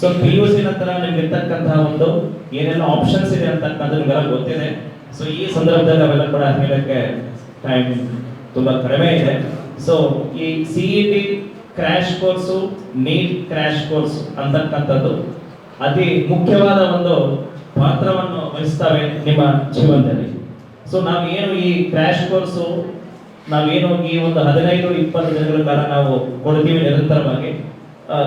So P U C ನಂತರ ನಿಮ್ಗೆ ಇರ್ತಕ್ಕಂತಹ ಒಂದು ಏನೆಲ್ಲ ಆಪ್ಷನ್ಸ್ ಇದೆ ಅಂತಕ್ಕಂಥದ್ದು ನಿಮಗೆಲ್ಲ ಗೊತ್ತಿದೆ. ಸೊ ಈ ಸಂದರ್ಭದಲ್ಲಿ ಅವೆಲ್ಲ ಕೂಡ ಹೇಳಕ್ಕೆ ಟೈಮ್ ತುಂಬಾ ಕಡಿಮೆ ಇದೆ. ಸೊ ಈ CET crash course NEET crash course ಅಂತಕ್ಕಂಥದ್ದು ಅತಿ ಮುಖ್ಯವಾದ ಒಂದು ಪಾತ್ರವನ್ನು ವಹಿಸ್ತವೆ ನಿಮ್ಮ ಜೀವನದಲ್ಲಿ. ಸೊ ನಾವೇನು ಈ ಕ್ರ್ಯಾಶ್ ಕೋರ್ಸು ನಾವೇನು ಈ ಒಂದು ಹದಿನೈದು, ಇಪ್ಪತ್ತು ದಿನಗಳ ಕಾಲ ನಾವು ಕೊಡ್ತೀವಿ ನಿರಂತರವಾಗಿ.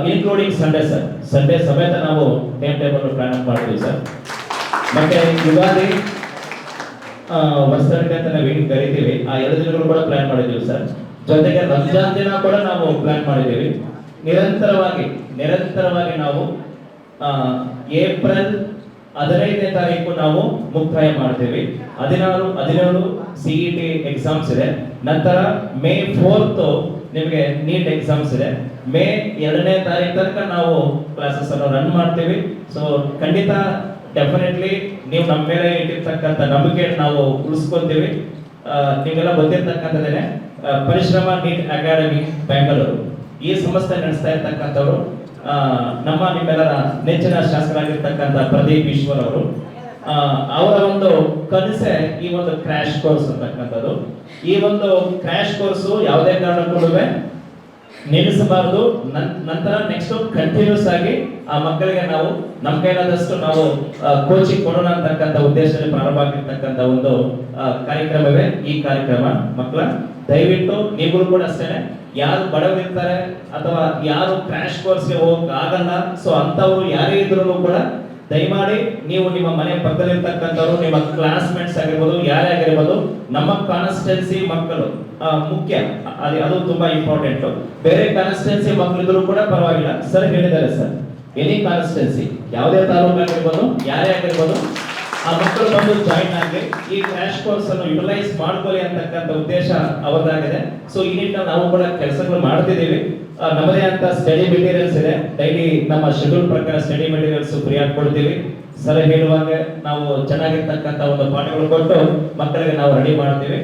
ಇನ್ಕ್ಲೂಡಿಂಗ್ ಸಂಡೇ ಸರ್ ಸಂಡೇ ಸಮೇತ ನಾವು ಟೈಮ್ ಟೇಬಲ್ ಪ್ಲಾನ್ ಮಾಡ್ತೀವಿ ಸರ್ ಮತ್ತೆ ಯುಗಾದಿ ಆ, ವರ್ಷಾಂತ್ಯ ಅಂತ ನಾವು ಏನು ಕರಿತೀವಿ. ಆ ಎರಡು ದಿನಗಳು ಕೂಡ ಪ್ಲಾನ್ ಮಾಡಿದ್ದೀವಿ ಸರ್ ಜೊತೆಗೆ ರಂಜಾನ್ ದಿನ ಕೂಡ ನಾವು ಪ್ಲಾನ್ ಮಾಡಿದ್ದೀವಿ. ನಿರಂತರವಾಗಿ ನಿರಂತರವಾಗಿ ನಾವು ಏಪ್ರಿಲ್ ಹದಿನೈದನೇ ತಾರೀಕು ನಾವು ಮುಕ್ತಾಯ ಮಾಡ್ತೀವಿ. ಹದಿನಾರು ಹದಿನೇಳು ಸಿಇಟಿ ಎಕ್ಸಾಮ್ಸ್ ಇದೆ. ನಂತರ ಮೇ ಫೋರ್ತ್ ನಿಮಗೆ ನೀಟ್ ಎಕ್ಸಾಮ್ಸ್ ಇದೆ. ಮೇ ಎರಡನೇ ತಾರೀಕು ತನಕ ನಾವು ಕ್ಲಾಸಸ್ ಅನ್ನು ರನ್ ಮಾಡ್ತೀವಿ. ಸೊ ಖಂಡಿತ ಡೆಫಿನೆಟ್ಲಿ ನೀವು ನಮ್ಮ ಮೇಲೆ ಇಟ್ಟಿರ್ತಕ್ಕಂಥ ನಂಬಿಕೆ ನಾವು ಉಳಿಸ್ಕೊತೀವಿ. ನಿಮಗೆಲ್ಲ ಗೊತ್ತಿರ್ತಕ್ಕಂಥದ್ದೇನೆ ಪರಿಶ್ರಮ ನೀಟ್ ಅಕಾಡೆಮಿ ಬೆಂಗಳೂರು ಈ ಸಂಸ್ಥೆ ನಡೆಸ್ತಾ ಇರ್ತಕ್ಕಂಥವ್ರು ನಮ್ಮ ನಿಮ್ಮೆಲ್ಲರ ನೆಚ್ಚಿನ ಶಾಸಕರಾಗಿರ್ತಕ್ಕಂಥ ಪ್ರದೀಪ್ ಈಶ್ವರ್ ಅವರು. ಅವರ ಒಂದು ಕನಸೆ ಈ ಒಂದು ಕ್ರ್ಯಾಶ್ ಕೋರ್ಸ್ ಅಂತಕ್ಕಂಥದ್ದು. ಈ ಒಂದು ಕ್ರ್ಯಾಶ್ ಕೋರ್ಸ್ ಯಾವುದೇ ಕಾರಣಕ್ಕೂ ನಿಲ್ಲಿಸಬಾರದು. ನಂತರ ನೆಕ್ಸ್ಟ್ ಕಂಟಿನ್ಯೂಸ್ ಆಗಿ ಆ ಮಕ್ಕಳಿಗೆ ನಾವು ನಮ್ಮ ಕೈಲಾದಷ್ಟು ನಾವು ಕೋಚಿಂಗ್ ಕೊಡೋಣ ಅಂತಕ್ಕಂಥ ಉದ್ದೇಶದಲ್ಲಿ ಪ್ರಾರಂಭ ಆಗಿರ್ತಕ್ಕಂಥ ಒಂದು ಕಾರ್ಯಕ್ರಮವೇ ಈ ಕಾರ್ಯಕ್ರಮ. ಮಕ್ಕಳ, ದಯವಿಟ್ಟು ನೀವು ಕೂಡ ಅಷ್ಟೇ ಯಾರು ಬಡವರಿರ್ತಾರೆ ಅಥವಾ ಯಾರು ಕ್ರ್ಯಾಶ್ ಕೋರ್ಸ್ಗೆ ಹೋಗಕ್ ಆಗಲ್ಲ ಸೊ ಅಂತವ್ರು ಯಾರೇ ಇದ್ರು ಕೂಡ ದಯಮಾಡಿ ನೀವು ನಿಮ್ಮ ಮನೆ ಪಕ್ಕದಲ್ಲಿರ್ತಕ್ಕಂಥವ್ರು, ನಿಮ್ಮ ಕ್ಲಾಸ್ಮೇಟ್ಸ್ ಆಗಿರ್ಬೋದು, ಯಾರೇ ಆಗಿರ್ಬೋದು, ನಮ್ಮ ಕಾನ್ಸ್ಟೆನ್ಸಿ ಮಕ್ಕಳು ಮುಖ್ಯ, ಅದು ಅದು ತುಂಬಾ ಇಂಪಾರ್ಟೆಂಟ್ ಬೇರೆ ಕಾನ್ಸ್ಟೆನ್ಸಿ ಮಕ್ಕಳಿದ್ರು ಕೂಡ ಪರವಾಗಿಲ್ಲ. ಸರ್ ಹೇಳಿದ್ದಾರೆ ಸರ್ ಎನಿ ಕಾನ್ಸ್ಟೆನ್ಸಿ ಯಾವುದೇ ತಾಲೂಕು ಆಗಿರ್ಬೋದು ಯಾರೇ ಆಗಿರ್ಬೋದು ಆ ಮಕ್ಕಳು ಬಂದು ಜಾಯಿನ್ ಆಗಲಿ ಈ ಕ್ರ್ಯಾಶ್ ಕೋರ್ಸ್ ಅನ್ನು ಯುಟಿಲೈಸ್ ಮಾಡ್ಕೊಳ್ಳಿ ಅಂತಕ್ಕಂಥ ಉದ್ದೇಶ ಅವರದಾಗಿದೆ. ಸೊ ನಿಟ್ಟಿನಲ್ಲಿ ನಾವು ಕೂಡ ಕೆಲಸಗಳು ಮಾಡ್ತಿದ್ದೀವಿ. ನಮ್ಮದೇ ಅಂತ ಸ್ಟಡಿ ಮೆಟೀರಿಯಲ್ಸ್ ಇದೆ. ಡೈಲಿ ನಮ್ಮ ಶೆಡ್ಯೂಲ್ ಪ್ರಕಾರ ಸ್ಟಡಿ ಮೆಟೀರಿಯಲ್ಸ್ ಫ್ರೀ ಆಗಿ ಕೊಡ್ತೀವಿ. ಸರ್ ಹೇಳುವಾಗ ನಾವು ಚೆನ್ನಾಗಿರ್ತಕ್ಕಂಥ ಒಂದು ಪಾಠಗಳು ಕೊಟ್ಟು ಮಕ್ಕಳಿಗೆ ನಾವು ರೆಡಿ ಮಾಡ್ತೀವಿ.